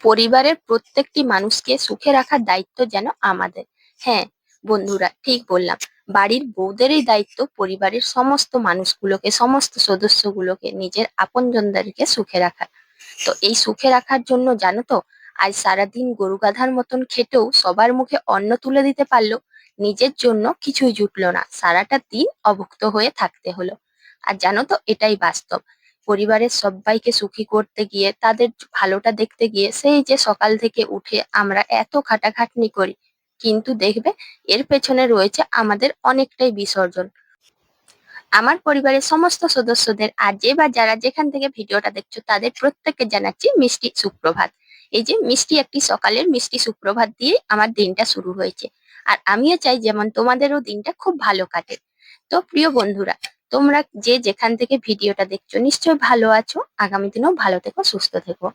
পরিবারের প্রত্যেকটি মানুষকে সুখে রাখার দায়িত্ব যেন আমাদের। হ্যাঁ বন্ধুরা, ঠিক বললাম। বাড়ির বউদেরই দায়িত্ব পরিবারের সমস্ত মানুষগুলোকে, সমস্ত সদস্যগুলোকে, নিজের আপনজনদেরকে সুখে রাখা তো এই সুখে রাখার জন্য জানো তো, আজ সারাদিন গরু গাধার মতন খেটেও সবার মুখে অন্ন তুলে দিতে পারল, নিজের জন্য কিছুই জুটলো না। সারাটা দিন অভুক্ত হয়ে থাকতে হলো। আর জানো তো, এটাই বাস্তব। পরিবারের সব্বাইকে সুখী করতে গিয়ে, তাদের ভালোটা দেখতে গিয়ে, সেই যে সকাল থেকে উঠে আমরা এত খাটাখাটনি করি, কিন্তু দেখবে এর পেছনে রয়েছে আমাদের অনেকটাই বিসর্জন। আমার পরিবারের সমস্ত সদস্যদের আর যে বা যারা যেখান থেকে ভিডিওটা দেখছ, তাদের প্রত্যেককে জানাচ্ছি মিষ্টি সুপ্রভাত। এই যে মিষ্টি একটি সকালের মিষ্টি সুপ্রভাত দিয়ে আমার দিনটা শুরু হয়েছে। আর আমিও চাই যেমন তোমাদেরও দিনটা খুব ভালো কাটে। তো প্রিয় বন্ধুরা তোমরা যে যেখান থেকে ভিডিওটা দেখছ, নিশ্চয়ই ভালো আছো। আগামী দিনেও ভালো থেকো, সুস্থ থেকো।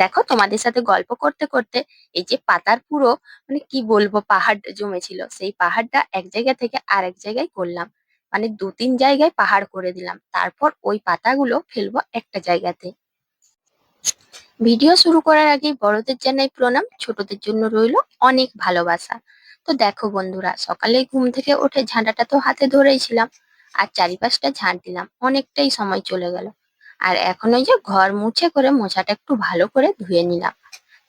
দেখো, তোমাদের সাথে গল্প করতে করতে এই যে পাতার পুরো মানে কি বলব, পাহাড় জমেছিল। সেই পাহাড়টা এক জায়গা থেকে আরেক জায়গায় করলাম। মানে দু তিন জায়গায় পাহাড় করে দিলাম। তারপর ওই পাতাগুলো ফেলব একটা জায়গাতে। ভিডিও শুরু করার আগে বড়দের জানাই প্রণাম। ছোটদের জন্য রইল অনেক ভালোবাসা। তো দেখো বন্ধুরা, সকালে ঘুম থেকে উঠে ঝাঁটাটা তো হাতে ধরেই ছিলাম। আর চারিপাশটা ঝাঁট দিলাম। অনেকটাই সময় চলে গেল। আর এখন ওই যে ঘর মুছে করে মোছাটা একটু ভালো করে ধুয়ে নিলাম।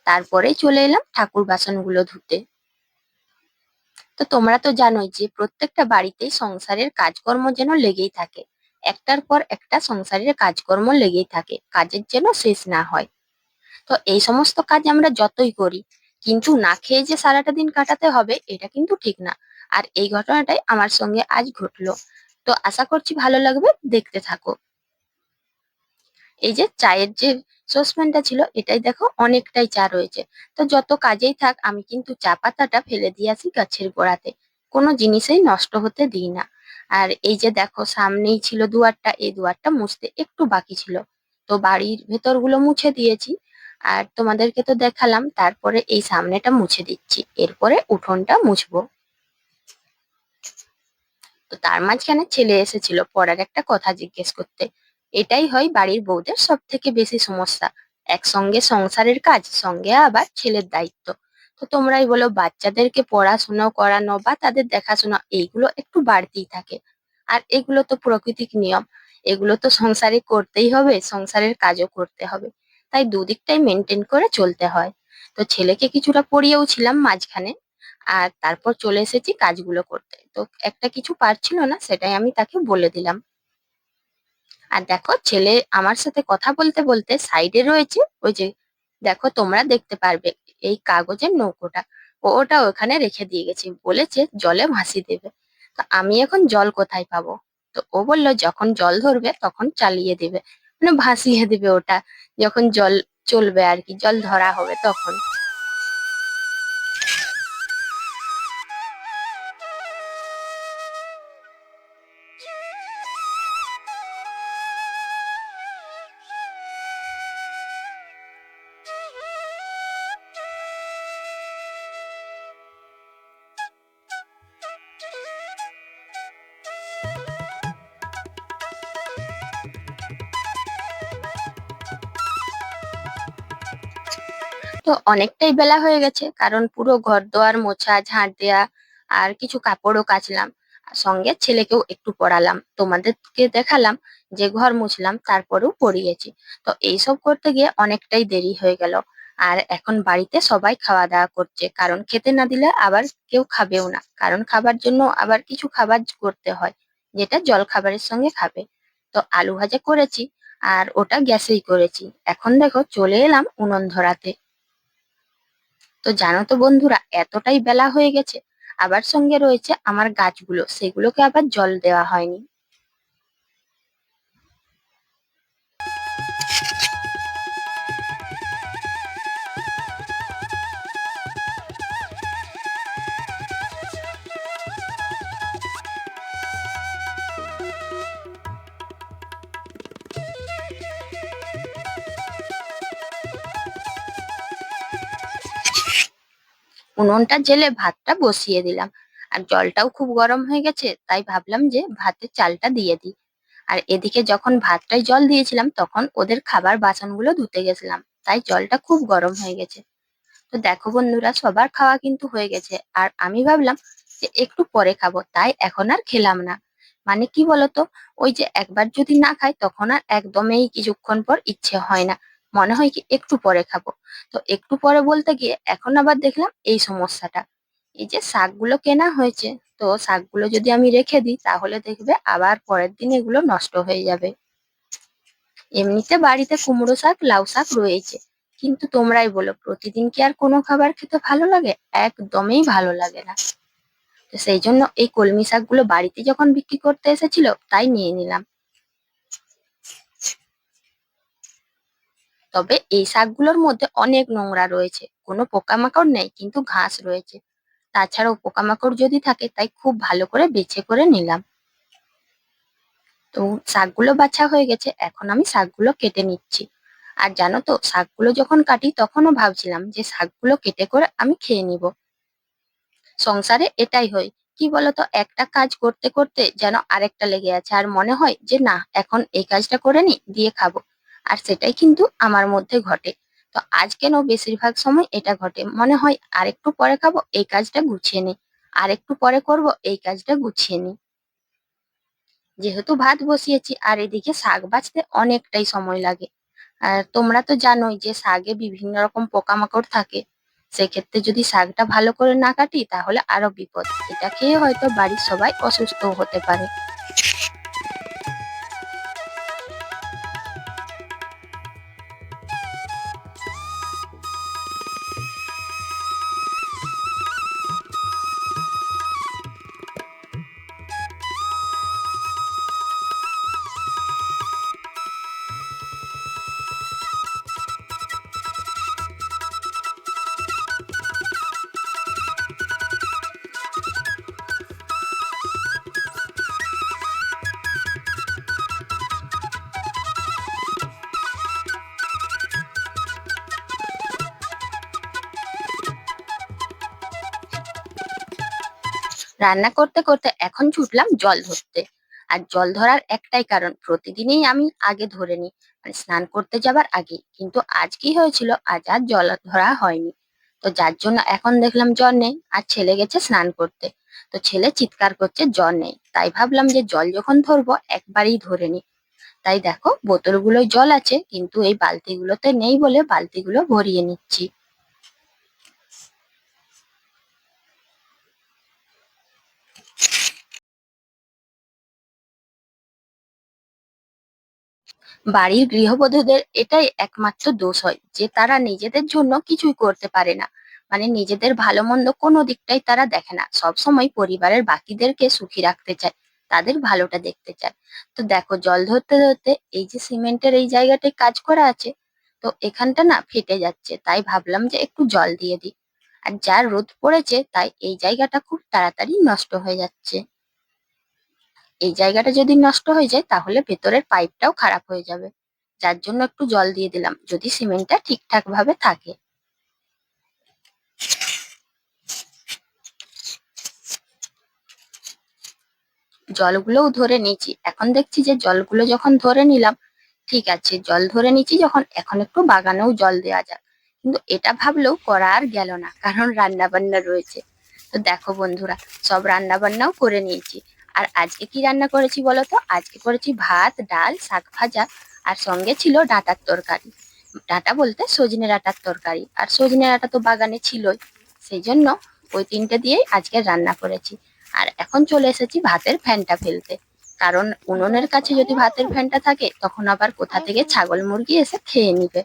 তারপরে চলে এলাম ঠাকুর বাসনগুলো ধুতে। তো তোমরা তো জানোই যে প্রত্যেকটা বাড়িতেই সংসারের কাজকর্ম যেন লেগেই থাকে। একটার পর একটা সংসারের কাজকর্ম লেগেই থাকে, কাজের যেন শেষ না হয়। তো এই সমস্ত কাজ আমরা যতই করি, কিন্তু না খেয়ে যে সারাটা দিন কাটাতে হবে, এটা কিন্তু ঠিক না। আর এই ঘটনাটাই আমার সঙ্গে আজ ঘটলো। তো আশা করছি ভালো লাগবে, দেখতে থাকো। এই যে চায়ের যে সসপ্যানটা ছিল, এটাই দেখো অনেকটাই চা রয়েছে। তো যত কাজেই থাক, আমি কিন্তু চা পাতাটা ফেলে দিয়ে আসি গাছের গোড়াতে। কোনো জিনিসেই নষ্ট হতে দিই না। আর এই যে দেখো, সামনেই ছিল দুয়ারটা, এই দুয়ারটা মুছতে একটু বাকি ছিল। তো বাড়ির ভেতরগুলো মুছে দিয়েছি। আর তোমাদেরকে তো দেখালাম, তারপরে এই সামনেটা মুছে দিচ্ছি। এরপরে উঠোনটা মুছবো। তো তার মাঝখানে ছেলে এসেছিল পড়ার একটা কথা জিজ্ঞেস করতে। এটাই হয় বাড়ির বউদের সব থেকে বেশি সমস্যা। একসঙ্গে সংসারের কাজ, সঙ্গে আবার ছেলের দায়িত্ব। তো তোমরাই বলো, বাচ্চাদেরকে পড়াশুনো করানো বা তাদের দেখাশোনা, এইগুলো একটু বাড়তেই থাকে। আর এগুলো তো প্রকৃতিক নিয়ম। এগুলো তো সংসারে করতেই হবে, সংসারের কাজও করতে হবে। তাই দুদিকটাই মেনটেন করে চলতে হয়। তো ছেলেকে কিছুটা পড়িয়েও ছিলাম মাঝখানে। আর তারপর চলে এসেছি কাজগুলো করতে। তো একটা কিছু পারছিল না, সেটাই আমি তাকে বলে দিলাম। আর দেখো, ছেলে আমার সাথে কথা বলতে বলতে সাইডে রয়েছে, ওই যে দেখো তোমরা দেখতে পারবে, এই কাগজের নৌকোটা। ও ওটা ওখানে রেখে দিয়ে গেছে, বলেছে জলে ভাসি দেবে। তো আমি এখন জল কোথায় পাবো? তো ও বলল, যখন জল ধরবে তখন চালিয়ে দেবে। মানে ভাসিয়ে দেবে ওটা, যখন জল চলবে আর কি, জল ধরা হবে তখন। তো অনেকটাই বেলা হয়ে গেছে, কারণ পুরো ঘর দোয়ার মোছা, ঝাঁট দেয়া আর কিছু কাপড়ও কাচলাম। সঙ্গে ছেলেকেও একটু পড়ালাম। তোমাদেরকে দেখালাম যে ঘর মুছলাম, তারপরেও পড়িয়েছি। তো এইসব করতে গিয়ে অনেকটাই দেরি হয়ে গেল। আর এখন বাড়িতে সবাই খাওয়া দাওয়া করছে, কারণ খেতে না দিলে আবার কেউ খাবেও না। কারণ খাবার জন্য আবার কিছু খাবার করতে হয়, যেটা জল খাবারের সঙ্গে খাবে। তো আলু ভাজা করেছি আর ওটা গ্যাসেই করেছি। এখন দেখো চলে এলাম উনুন ধরাতে। তো জানো তো বন্ধুরা, এতটাই বেলা হয়ে গেছে। আবার সঙ্গে রয়েছে আমার গাছগুলো, সেগুলোকে আবার জল দেওয়া হয়নি। উনুনটা জেলে ভাতটা বসিয়ে দিলাম। আর জলটাও খুব গরম হয়ে গেছে, তাই ভাবলাম যে ভাতের চালটা দিয়ে দিই। আর এদিকে যখন ভাতটায় জল দিয়েছিলাম, তখন ওদের খাবার বাসনগুলো ধুতে গেছিলাম, তাই জলটা খুব গরম হয়ে গেছে। তো দেখো বন্ধুরা, সবার খাওয়া কিন্তু হয়ে গেছে। আর আমি ভাবলাম যে একটু পরে খাব, তাই এখন আর খেলাম না। মানে কি বলতো, ওই যে একবার যদি না খাই, তখন আর একদমই কিছুক্ষণ পর ইচ্ছে হয় না। মনে হয় কি একটু পরে খাব। তো একটু পরে বলতে গিয়ে এখন আবার দেখলাম এই সমস্যাটা। এই যে শাকগুলো কেনা হয়েছে, তো শাকগুলো যদি আমি রেখে দিই, তাহলে দেখবে আবার পরের দিন এগুলো নষ্ট হয়ে যাবে। এমনিতে বাড়িতে কুমড়ো শাক, লাউ শাক রয়েছে। কিন্তু তোমরাই বলো, প্রতিদিন কি আর কোনো খাবার খেতে ভালো লাগে? একদমই ভালো লাগে না। তো সেই জন্য এই কলমি শাকগুলো বাড়িতে যখন বিক্রি করতে এসেছিল, তাই নিয়ে নিলাম। তবে এই শাকগুলোর মধ্যে অনেক নোংরা রয়েছে। কোনো পোকামাকড় নেই, কিন্তু ঘাস রয়েছে। তাছাড়াও পোকামাকড় যদি থাকে, তাই খুব ভালো করে বেছে করে নিলাম। তো শাকগুলো বাছা হয়ে গেছে, এখন আমি শাকগুলো কেটে নিচ্ছি। আর জানো তো, শাকগুলো যখন কাটি, তখনও ভাবছিলাম যে শাকগুলো কেটে করে আমি খেয়ে নিব। সংসারে এটাই হয়। কি বলতো, একটা কাজ করতে করতে যেন আরেকটা লেগে আছে। আর মনে হয় যে, না, এখন এই কাজটা করে নি, দিয়ে খাব। আর সেটাই কিন্তু আমার মধ্যে ঘটে। তো আজ কেন বেশিরভাগ সময় এটা ঘটে? মনে হয় আরেকটু পরে খাব, এই কাজটা গুছিয়ে নিই। আর একটু পরে করব, এই কাজটা গুছিয়ে নিই। যেহেতু ভাত বসিয়েছি, আর এদিকে শাক বাছতে অনেকটাই সময় লাগে। আর তোমরা তো জানোই যে শাকে বিভিন্ন রকম পোকামাকড় থাকে। সেক্ষেত্রে যদি শাকটা ভালো করে না কাটি, তাহলে আরও বিপদ। এটা খেয়ে হয়তো বাড়ির সবাই অসুস্থ হতে পারে। রান্না করতে করতে এখন ছুটলাম জল ধরতে। আর জল ধরার একটাই কারণ, প্রতিদিনই আমি আগে ধরে নিই। মানে স্নান করতে যাবার আগে কিন্তু আজ কি হয়েছিল? আজ আর জল ধরা হয়নি। তো যার জন্য এখন দেখলাম জল নেই। আর ছেলে গেছে স্নান করতে। তো ছেলে চিৎকার করছে জল নেই। তাই ভাবলাম যে জল যখন ধরবো, একবারেই ধরে নি তাই দেখো, বোতলগুলোয় জল আছে, কিন্তু এই বালতিগুলোতে নেই বলে বালতিগুলো ভরিয়ে নিচ্ছি। বাড়ির গৃহবধূদের এটাই একমাত্র দোষ হয়, যে তারা নিজেদের জন্য কিছুই করতে পারে না। মানে নিজেদের ভালো মন্দ কোনো দিকটাই তারা দেখে না। সব সময় পরিবারের বাকিদেরকে সুখী রাখতে চায়, তাদের ভালোটা দেখতে চায়। তো দেখো, জল ধরতে ধরতে এই যে সিমেন্টের এই জায়গাটায় কাজ করা আছে, তো এখানটা না ফেটে যাচ্ছে। তাই ভাবলাম যে একটু জল দিয়ে দিই। আর যা রোদ পড়েছে, তাই এই জায়গাটা খুব তাড়াতাড়ি নষ্ট হয়ে যাচ্ছে। এই জায়গাটা যদি নষ্ট হয়ে যায়, তাহলে ভেতরের পাইপটাও খারাপ হয়ে যাবে। যার জন্য একটু জল দিয়ে দিলাম, যদি সিমেন্টটা ঠিকঠাক ভাবে থাকে। জলগুলোও ধরে নিয়েছি। এখন দেখছি যে জলগুলো যখন ধরে নিলাম, ঠিক আছে, জল ধরে নিচ্ছি যখন, এখন একটু বাগানেও জল দেওয়া যাক। কিন্তু এটা ভাবলেও করা আর গেল না, কারণ রান্না বান্না রয়েছে। তো দেখো বন্ধুরা, সব রান্না বান্নাও করে নিয়েছি। আর আজকে কি রান্না করেছি বলতো? আজকে করেছি ভাত, ডাল, শাক ভাজা আর সঙ্গে ছিল ডাঁটার তরকারি। ডাঁটা বলতে সজনে ডাঁটার তরকারি। আর সজনে ডাঁটা তো বাগানে ছিলই। সেই জন্য ওই তিনটে দিয়েই আজকে রান্না করেছি। আর এখন চলে এসেছি ভাতের ফ্যানটা ফেলতে। কারণ উনুনের কাছে যদি ভাতের ফ্যানটা থাকে, তখন আবার কোথা থেকে ছাগল মুরগি এসে খেয়ে নিবে।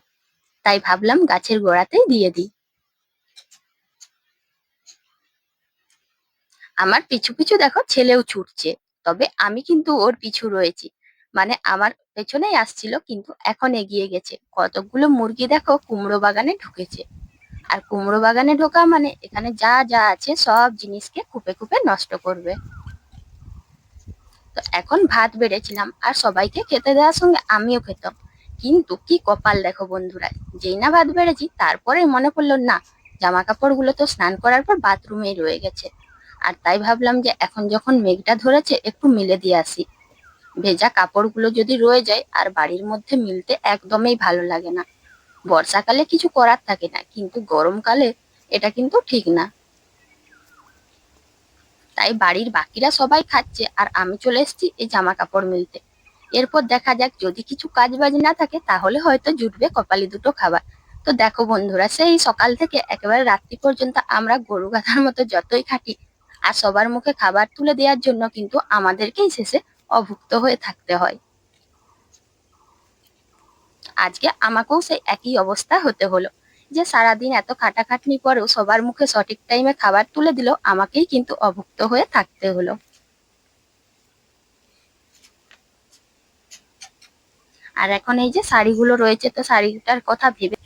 তাই ভাবলাম গাছের গোড়াতেই দিয়ে দিই। আমার পিছু পিছু দেখো ছেলেও ছুটছে। তবে আমি কিন্তু ওর পিছু রয়েছি। মানে আমার পেছনেই আসছিল, কিন্তু এখন এগিয়ে গেছে। কতগুলো মুরগি দেখো কুমড়ো বাগানে ঢুকেছে। আর কুমড়ো বাগানে ঢোকা মানে এখানে যা যা আছে সব জিনিসকে খুপে কুপে নষ্ট করবে। তো এখন ভাত বেড়েছিলাম আর সবাইকে খেতে দেওয়ার সঙ্গে আমিও খেতাম। কিন্তু কি কপাল দেখো বন্ধুরা, যেই না ভাত বেড়েছি তারপরে মনে পড়ল না জামা কাপড়গুলো তো স্নান করার পর বাথরুমেই রয়ে গেছে। আর তাই ভাবলাম যে এখন যখন মেঘটা ধরেছে একটু মিলে দিয়ে আসি। ভেজা কাপড়গুলো যদি রয়ে যায় আর বাড়ির মধ্যে মিলতে একদমই ভালো লাগে না। বর্ষাকালে কিছু করার থাকে না, কিন্তু গরমকালে এটা কিন্তু ঠিক না। তাই বাড়ির বাকিরা সবাই খাচ্ছে আর আমি চলে এসেছি এই জামা কাপড় মিলতে। এরপর দেখা যাক যদি কিছু কাজ বাজ না থাকে তাহলে হয়তো জুটবে কপালি দুটো খাবার। তো দেখো বন্ধুরা, সেই সকাল থেকে একেবারে রাত্রি পর্যন্ত আমরা গরু গাধার মতো যতই খাটি আর সবার মুখে খাবার তুলে দেওয়ার জন্য কিন্তু আমাদেরকেই শেষে অভুক্ত হয়ে থাকতে হয়। আজকে আমাকেও সেই একই অবস্থা হতে হলো যে সারাদিন এত খাটাখাটনি পরেও সবার মুখে সঠিক টাইমে খাবার তুলে দিল আমাকেই কিন্তু অভুক্ত হয়ে থাকতে হলো। আর এখন এই যে শাড়িগুলো রয়েছে, তো শাড়িটার কথা ভেবে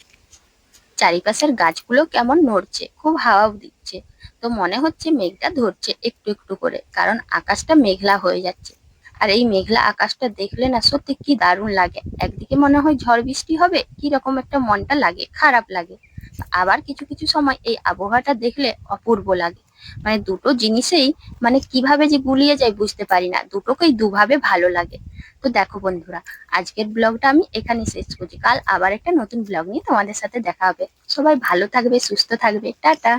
চারিপাশের গাছগুলো কেমন নড়ছে, খুব হাওয়া দিচ্ছে। তো মনে হচ্ছে মেঘটা ধরছে একটু একটু করে, কারণ আকাশটা মেঘলা হয়ে যাচ্ছে। আর এই মেঘলা আকাশটা দেখলে না সত্যি কি দারুণ লাগে। একদিকে মনে হয় ঝড় বৃষ্টি হবে কি রকম একটা মনটা লাগে, খারাপ লাগে। আবার কিছু কিছু সময় এই আবহাওয়াটা দেখলে অপূর্ব লাগে। মানে দুটো জিনিসেই মানে কীভাবে যে গুলিয়ে যায় বুঝতে পারি না, দুটোকেই দুভাবে ভালো লাগে। তো দেখো বন্ধুরা, আজকের ব্লগটা আমি এখানে শেষ করছি। কাল আবার একটা নতুন ব্লগ নিয়ে তোমাদের সাথে দেখা হবে। সবাই ভালো থাকবে, সুস্থ থাকবে। টাটা।